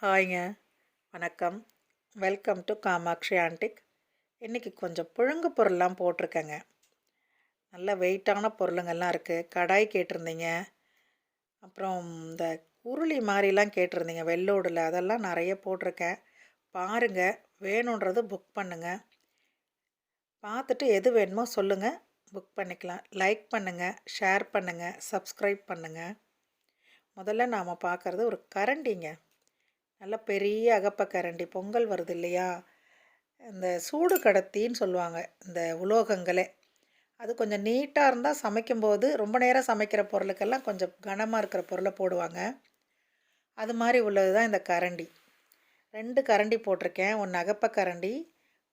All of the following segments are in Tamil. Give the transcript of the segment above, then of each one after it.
ஹாய்ங்க. வணக்கம். வெல்கம் டு காமாட்சி ஆன்டிக் இன்றைக்கி கொஞ்சம் புழுங்கு பொருள்லாம் போட்டிருக்கேங்க. நல்ல வெயிட்டான பொருளுங்கள்லாம் இருக்குது கடாய் கேட்டிருந்தீங்க. அப்புறம் இந்த உருளி மாதிரிலாம் கேட்டிருந்தீங்க. வெள்ளோடில் அதெல்லாம் நிறைய போட்டிருக்கேன். பாருங்கள் வேணுன்றது புக் பண்ணுங்கள் பார்த்துட்டு எது வேணுமோ சொல்லுங்கள் புக் பண்ணிக்கலாம். லைக் பண்ணுங்கள் ஷேர் பண்ணுங்கள் சப்ஸ்கிரைப் பண்ணுங்கள் முதல்ல நாம் பார்க்குறது ஒரு கரண்டிங்க. நல்ல பெரிய அகப்ப கரண்டி பொங்கல் வருது இல்லையா இந்த சூடு கடத்தின்னு சொல்லுவாங்க இந்த உலோகங்களே. அது கொஞ்சம் நீட்டாக இருந்தால் சமைக்கும்போது ரொம்ப நேரம் சமைக்கிற பொருளுக்கெல்லாம் கொஞ்சம் கனமாக இருக்கிற பொருளை போடுவாங்க. அது மாதிரி உள்ளது தான் இந்த கரண்டி. ரெண்டு கரண்டி போட்டிருக்கேன். ஒன்று அகப்ப கரண்டி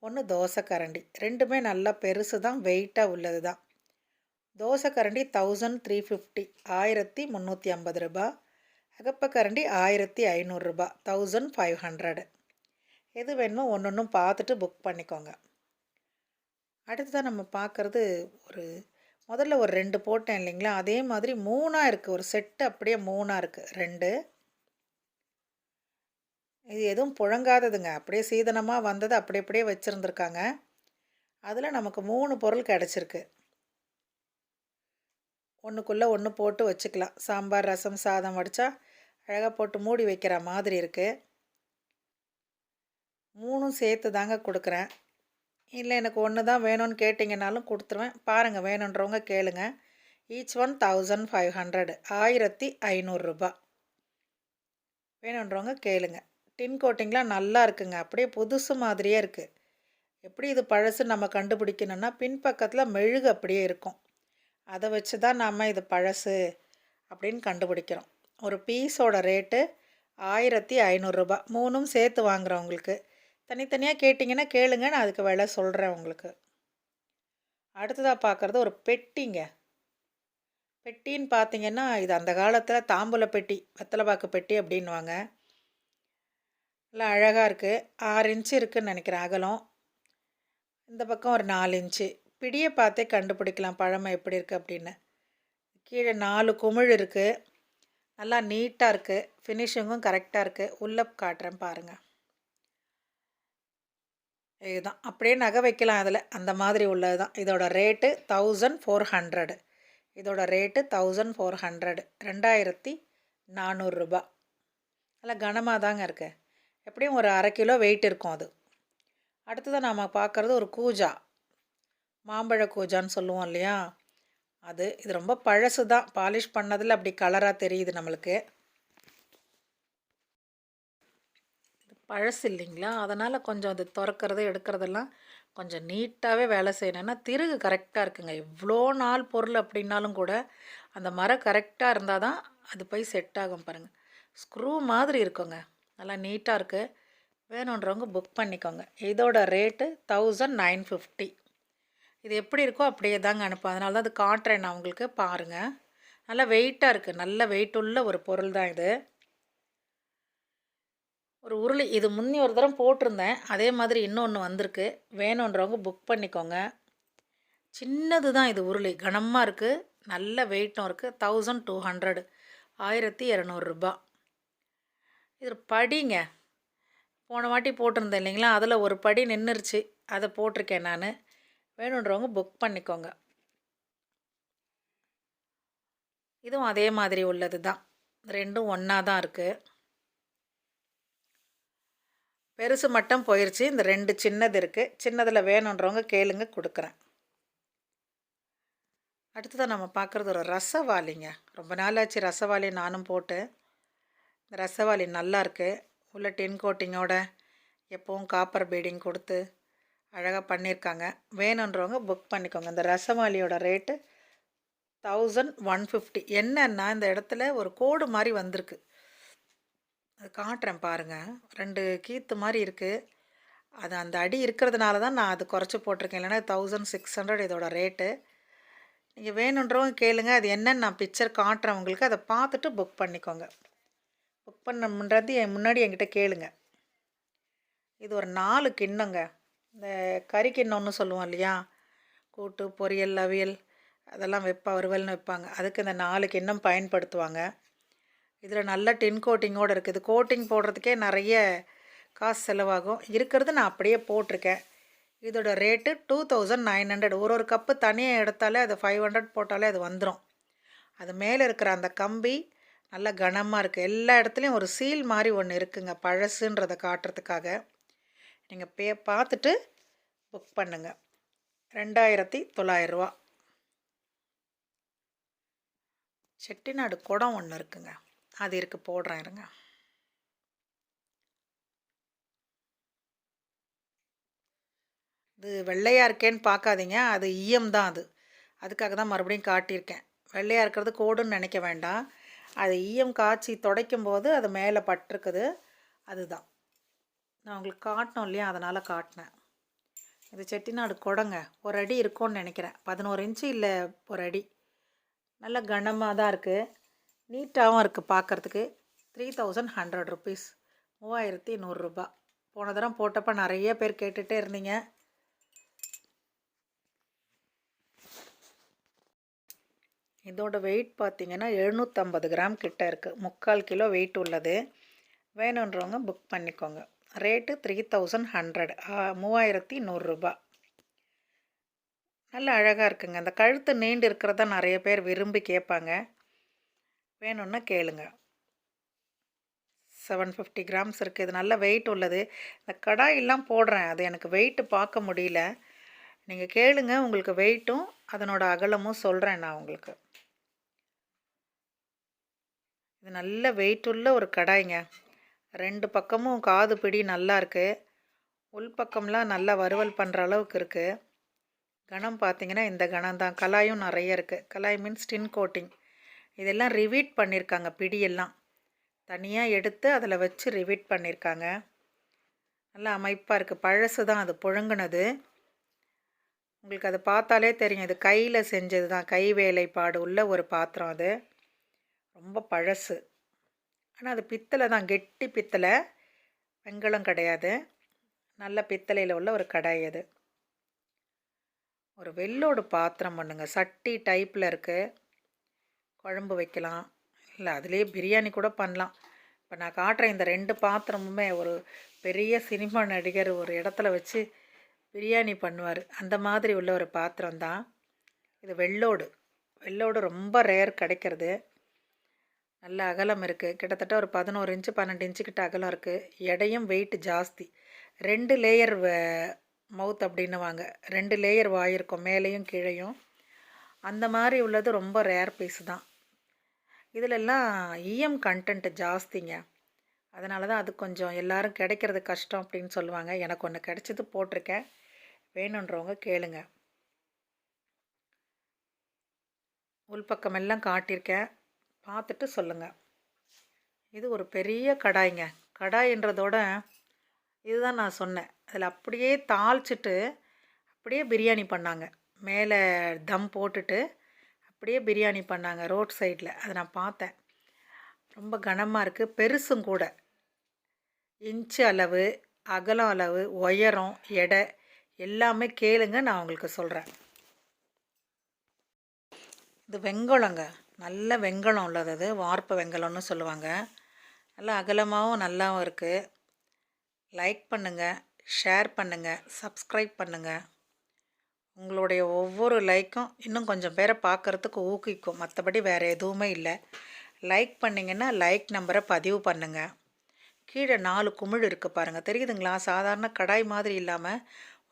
ஒன்று தோசை கரண்டி. ரெண்டுமே நல்லா பெருசு தான் வெயிட்டாக உள்ளது தான் தோசை கரண்டி தௌசண்ட் த்ரீ ஃபிஃப்டி ஆயிரத்தி முந்நூற்றி ஐம்பது ரூபாய். அகப்பக்கரண்டி ஆயிரத்தி ஐநூறுரூபா தௌசண்ட் ஃபைவ் ஹண்ட்ரடு எது வேணுமோ ஒன்று ஒன்றும் பார்த்துட்டு புக் பண்ணிக்கோங்க. அடுத்ததான் நம்ம பார்க்குறது ஒரு முதல்ல ஒரு ரெண்டு போட்டேன் இல்லைங்களா? அதே மாதிரி மூணாக இருக்குது ஒரு செட்டு அப்படியே மூணாக இருக்குது ரெண்டு. இது எதுவும் புழங்காததுங்க. அப்படியே சீதனமாக வந்தது அப்படி அப்படியே வச்சுருந்துருக்காங்க. அதில் நமக்கு மூணு பொருள் கிடச்சிருக்கு. ஒன்றுக்குள்ளே ஒன்று போட்டு வச்சுக்கலாம். சாம்பார் ரசம் சாதம் வடித்தா அழகாக போட்டு மூடி வைக்கிற மாதிரி இருக்குது மூணும் சேர்த்து தாங்க கொடுக்குறேன். இல்லை எனக்கு ஒன்று தான் வேணும்னு கேட்டிங்கனாலும் கொடுத்துருவேன். பாருங்கள் வேணுன்றவங்க கேளுங்க. Each one thousand five hundred ஆயிரத்தி ஐநூறுரூபா வேணுன்றவங்க கேளுங்க. டின் கோட்டிங்லாம் நல்லா இருக்குங்க. அப்படியே புதுசு மாதிரியே இருக்குது எப்படி இது பழசு நம்ம கண்டுபிடிக்கணும்னா பின்பக்கத்தில் மெழுகு அப்படியே இருக்கும். அதை வச்சு தான் நாம் இது பழசு அப்படின்னு கண்டுபிடிக்கிறோம். ஒரு பீஸோட ரேட்டு ஆயிரத்தி ஐநூறுரூபா மூணும் சேர்த்து வாங்குகிறவங்களுக்கு தனித்தனியாக கேட்டிங்கன்னா கேளுங்க நான் அதுக்கு விலை சொல்கிறேன் உங்களுக்கு. அடுத்ததாக பார்க்குறது ஒரு பெட்டிங்க. பெட்டின்னு பார்த்தீங்கன்னா இது அந்த காலத்தில் தாம்பூல பெட்டி வெத்தலைப்பாக்கு பெட்டி அப்படின்வாங்க நல்லா அழகாக இருக்குது ஆறு இன்ச்சு இருக்குதுன்னு நினைக்கிறேன் அகலம். இந்த பக்கம் ஒரு நாலு இன்ச்சு. பிடியை பார்த்தே கண்டுபிடிக்கலாம் பழமை எப்படி இருக்குது அப்படின்னு. கீழே நாலு குமிழ் இருக்குது நல்லா நீட்டாக இருக்குது ஃபினிஷிங்கும் கரெக்டாக இருக்குது உள்ளே காட்டுறேன் பாருங்கள் இதுதான். அப்படியே நகை வைக்கலாம் அதில் அந்த மாதிரி உள்ளது தான் இதோட ரேட்டு தௌசண்ட் ஃபோர் ஹண்ட்ரடு இதோட ரேட்டு தௌசண்ட் ஃபோர் ஹண்ட்ரடு ரெண்டாயிரத்தி நானூறுரூபா நல்லா கனமாக தாங்க இருக்கு. எப்படியும் ஒரு அரை கிலோ வெயிட் இருக்கும் அது. அடுத்ததான் நாம் பார்க்குறது ஒரு கூஜா. மாம்பழ கூஜான்னு சொல்லுவோம் இல்லையா? அது இது ரொம்ப பழசு தான் பாலிஷ் பண்ணதில் அப்படி கலராக தெரியுது நம்மளுக்கு. பழசு இல்லைங்களா? அதனால் கொஞ்சம் அது திறக்கிறது எடுக்கிறதெல்லாம் கொஞ்சம் நீட்டாகவே வேலை செய்யணும்னா திருகு கரெக்டாக இருக்குங்க. இவ்வளோ நாள் பொருள் அப்படின்னாலும் கூட அந்த மரம் கரெக்டாக இருந்தால் தான் அது போய் செட் ஆகும் பாருங்கள் ஸ்க்ரூ மாதிரி இருக்குங்க. நல்லா நீட்டாக இருக்குது வேணுன்றவங்க புக் பண்ணிக்கோங்க. இதோட ரேட்டு தௌசண்ட் நைன் ஃபிஃப்டி இது எப்படி இருக்கோ அப்படியே தாங்க அனுப்பும். அதனால தான் அது காட்டுறேன் நான் உங்களுக்கு. பாருங்கள் நல்லா வெயிட்டாக இருக்குது நல்ல வெயிட் உள்ள ஒரு பொருள் தான் இது. ஒரு உருளி இது முன்னி ஒரு தரம் போட்டிருந்தேன். அதே மாதிரி இன்னொன்று வந்திருக்கு. வேணுன்றவங்க புக் பண்ணிக்கோங்க. சின்னது தான் இது உருளி. கனமாக இருக்குது நல்ல வெயிட்டும் இருக்குது தௌசண்ட் டூ ஹண்ட்ரடு ஆயிரத்தி இரநூறுபா இது படிங்க. போன வாட்டி போட்டிருந்தேன் இல்லைங்களா? அதில் ஒரு படி நின்றுருச்சு அதை போட்டிருக்கேன் நான். வேணுன்றவங்க புக் பண்ணிக்கோங்க. இதுவும் அதே மாதிரி உள்ளது தான். ரெண்டும் ஒன்றா தான் இருக்குது பெருசு மட்டும் போயிடுச்சு இந்த ரெண்டு சின்னது இருக்குது சின்னதில் வேணுன்றவங்க கேளுங்க கொடுக்குறேன். அடுத்ததான் நம்ம பார்க்குறது ஒரு ரசவாளிங்க. ரொம்ப நாளாச்சு ரசவாளி நானும் போட்டு. இந்த ரசவாளி நல்லா இருக்குது உள்ள டென் கோட்டிங்கோட எப்போவும் காப்பர் பீடிங் கொடுத்து அழகாக பண்ணியிருக்காங்க. வேணுன்றவங்க புக் பண்ணிக்கோங்க. இந்த ரசமாலியோட ரேட்டு தௌசண்ட் ஒன் ஃபிஃப்டி என்னன்னா இந்த இடத்துல ஒரு கோடு மாதிரி வந்திருக்கு. அது காட்டுறேன் பாருங்கள் ரெண்டு கீத்து மாதிரி இருக்குது அது அந்த அடி இருக்கிறதுனால தான் நான் அது குறைச்சி போட்டிருக்கேன். இல்லைன்னா தௌசண்ட் சிக்ஸ் ஹண்ட்ரட் இதோட ரேட்டு நீங்கள் வேணுன்றவங்க கேளுங்க. அது என்னன்னு நான் பிக்சர் காட்டுறேன் உங்களுக்கு. அதை பார்த்துட்டு புக் பண்ணிக்கோங்க. புக் பண்ண என் முன்னாடி என்கிட்ட கேளுங்க. இது ஒரு நாலு கிண்ணங்க. இந்த கறி கிண்ணம்னு சொல்லுவோம் இல்லையா? கூட்டு பொரியல் அவியல் அதெல்லாம் வைப்பா வறுவல்னு வைப்பாங்க. அதுக்கு இந்த நாலு கிண்ணம் பயன்படுத்துவாங்க. இதில் நல்ல டின் கோட்டிங்கோடு இருக்குது கோட்டிங் போடுறதுக்கே நிறைய காசு செலவாகும். இருக்கிறது நான் அப்படியே போட்டிருக்கேன். இதோட rate two thousand nine hundred. ஒரு ஒரு கப்பு தனியாக எடுத்தாலே அது ஃபைவ் ஹண்ட்ரட் போட்டாலே அது வந்துடும் அது மேலே இருக்கிற அந்த கம்பி நல்ல கனமாக இருக்குது எல்லா இடத்துலையும் ஒரு சீல் மாதிரி ஒன்று இருக்குங்க. பழசுன்றதை காட்டுறதுக்காக. நீங்கள் பே பார்த்துட்டு புக் பண்ணுங்கள் ரெண்டாயிரத்தி தொள்ளாயிரரூவா. செட்டிநாடு குடம் ஒன்று இருக்குங்க. அது இருக்குது போடுறேன் இருங்க. இது வெள்ளையாக இருக்கேன்னு பார்க்காதீங்க அது ஈயம் தான் அது. அதுக்காக தான் மறுபடியும் காட்டியிருக்கேன். வெள்ளையாக இருக்கிறது கோடுன்னு நினைக்க வேண்டாம். அது ஈயம் காய்ச்சி துடைக்கும் போது அது மேலே பட்டிருக்குது. அதுதான். நான் உங்களுக்கு காட்டணும் இல்லையா? அதனால் காட்டினேன். இது செட்டிநாடு குடங்க. ஒரு அடி இருக்கும்னு நினைக்கிறேன். பதினோரு இன்ச்சு இல்லை ஒரு அடி. நல்ல கனமாக தான் இருக்குது நீட்டாகவும் இருக்குது பார்க்குறதுக்கு த்ரீ தௌசண்ட் ஹண்ட்ரட் ருபீஸ் மூவாயிரத்தி நூறுரூபா போன தரம் போட்டப்போ நிறைய பேர் கேட்டுகிட்டே இருந்தீங்க. இதோட வெயிட் பார்த்திங்கன்னா எழுநூற்றம்பது கிராம் கிட்ட இருக்குது முக்கால் கிலோ வெயிட் உள்ளது. வேணுன்றவங்க புக் பண்ணிக்கோங்க. ரேட்டு த்ரீ தௌசண்ட் ஹண்ட்ரட் மூவாயிரத்தி நூறுரூபா நல்ல அழகாக இருக்குங்க. அந்த கழுத்து நீண்டு இருக்கிறத நிறைய பேர் விரும்பி கேட்பாங்க. வேணும்னா கேளுங்க. செவன் ஃபிஃப்டி கிராம்ஸ் இருக்குது இது நல்ல வெயிட் உள்ளது. இந்த கடாயெல்லாம் போடுறேன். அது எனக்கு வெயிட்டு பார்க்க முடியல. நீங்கள் கேளுங்க. உங்களுக்கு வெயிட்டும் அதனோட அகலமும் சொல்கிறேன் நான் உங்களுக்கு. இது நல்ல வெயிட் உள்ள ஒரு கடாய்ங்க. ரெண்டு பக்கமும் காது பிடி நல்லா இருக்குது உள்பக்கம்லாம் நல்லா வறுவல் பண்ணுற அளவுக்கு இருக்குது கணம் பார்த்தீங்கன்னா இந்த கணம் தான். கலாயும் நிறைய இருக்குது கலாய் மீன்ஸ் டின் கோட்டிங் இதெல்லாம் ரிவீட் பண்ணியிருக்காங்க பிடியெல்லாம். தனியாக எடுத்து அதில் வச்சு ரிவீட் பண்ணியிருக்காங்க நல்லா அமைப்பாக இருக்குது பழசு தான் அது புழுங்கினது. உங்களுக்கு அதை பார்த்தாலே தெரியும். இது கையில் செஞ்சது தான் கை வேலைப்பாடு உள்ள ஒரு பாத்திரம் அது. ரொம்ப பழசு. ஆனால் அது பித்தளை தான். கெட்டி பித்தளை. வெங்கலம் கிடையாது. நல்ல பித்தளையில் உள்ள ஒரு கடாய் அது. ஒரு வெள்ளோடு பாத்திரம் பண்ணுங்க. சட்டி டைப்பில் இருக்குது குழம்பு வைக்கலாம். இல்லை அதுலேயே பிரியாணி கூட பண்ணலாம். இப்போ நான் காட்டுற இந்த ரெண்டு பாத்திரமுமே ஒரு பெரிய சினிமா நடிகர் ஒரு இடத்துல வச்சு பிரியாணி பண்ணுவார். அந்த மாதிரி உள்ள ஒரு பாத்திரம் தான். இது வெள்ளோடு. வெள்ளோடு ரொம்ப ரேர் கிடைக்கிறது. நல்ல அகலம் இருக்குது கிட்டத்தட்ட ஒரு பதினோரு இன்ச்சு பன்னெண்டு இன்ச்சு கிட்ட அகலம் இருக்குது எடையும் வெயிட் ஜாஸ்தி. ரெண்டு லேயர் மவுத் அப்படின்னுவாங்க. ரெண்டு லேயர் வாயிருக்கும் மேலேயும் கீழேயும். அந்த மாதிரி உள்ளது ரொம்ப ரேர் பீஸ் தான். இதிலெல்லாம் இஎம் கண்டென்ட் ஜாஸ்திங்க. அதனால தான் அது கொஞ்சம் எல்லோரும் கிடைக்கிறது கஷ்டம் அப்படின்னு சொல்லுவாங்க. எனக்கு ஒன்று கிடைச்சது போட்டிருக்கேன். வேணுன்றவங்க கேளுங்க. உள்பக்கமெல்லாம் காட்டியிருக்கேன். பார்த்துட்டு சொல்லுங்கள் இது ஒரு பெரிய கடாய்ங்க. கடாயின்றதோட இதுதான் நான் சொன்னேன். அதில் அப்படியே தாளிச்சிட்டு அப்படியே பிரியாணி பண்ணாங்க. மேலே தம் போட்டுட்டு அப்படியே பிரியாணி பண்ணாங்க ரோட் சைடில். அதை நான் பார்த்தேன். ரொம்ப கனமாக இருக்குது பெருசும் கூட. இன்ச்சு அளவு அகலம் அளவு உயரம் எடை எல்லாமே கேளுங்க நான் உங்களுக்கு சொல்கிறேன் இது வெங்கலங்க நல்ல வெங்கலம் உள்ளது அது வார்ப்பு வெங்கலம்னு சொல்லுவாங்க. நல்லா அகலமாகவும் நல்லாவும் இருக்குது லைக் பண்ணுங்கள் ஷேர் பண்ணுங்கள் சப்ஸ்கிரைப் பண்ணுங்கள் உங்களுடைய ஒவ்வொரு லைக்கும் இன்னும் கொஞ்சம் பேரை பார்க்குறதுக்கு ஊக்குவிக்கும். மற்றபடி வேறு எதுவுமே இல்லை. லைக் பண்ணிங்கன்னா லைக் நம்பரை பதிவு பண்ணுங்கள் கீழே நாலு குமிழ் இருக்குது பாருங்கள் தெரியுதுங்களா? சாதாரண கடாய் மாதிரி இல்லாமல்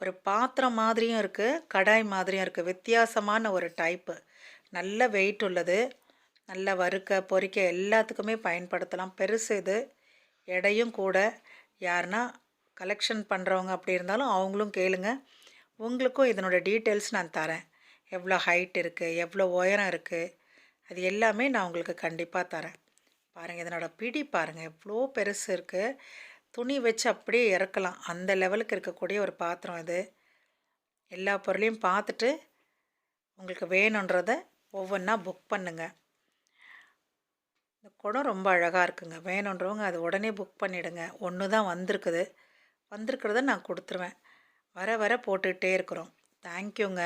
ஒரு பாத்திரம் மாதிரியும் இருக்குது கடாய் மாதிரியும் இருக்குது வித்தியாசமான ஒரு டைப்பு நல்ல வெயிட் உள்ளது. நல்ல வறுக்க பொறிக்க எல்லாத்துக்குமே பயன்படுத்தலாம். பெருசு இது. எடையும் கூட. யாருன்னா கலெக்ஷன் பண்ணுறவங்க அப்படி இருந்தாலும் அவங்களும் கேளுங்க. உங்களுக்கும் இதனோட டீட்டெயில்ஸ் நான் தரேன். எவ்வளோ ஹைட் இருக்குது எவ்வளோ உயரம் இருக்குது அது எல்லாமே நான் உங்களுக்கு கண்டிப்பாக தரேன். பாருங்கள் இதனோட பிடி பாருங்கள் எவ்வளோ பெருசு இருக்குது துணி வச்சு அப்படியே இறக்கலாம். அந்த லெவலுக்கு இருக்கக்கூடிய ஒரு பாத்திரம் இது. எல்லா பொருளையும் பார்த்துட்டு உங்களுக்கு வேணுன்றதை ஒவ்வொன்றா புக் பண்ணுங்கள் இந்த குடம் ரொம்ப அழகாக இருக்குங்க. வேணுன்றவங்க அது உடனே புக் பண்ணிவிடுங்க ஒன்று தான் வந்திருக்குது. வந்திருக்கிறத நான் கொடுத்துருவேன். வர வர போட்டுக்கிட்டே இருக்கிறோம். தேங்க்யூங்க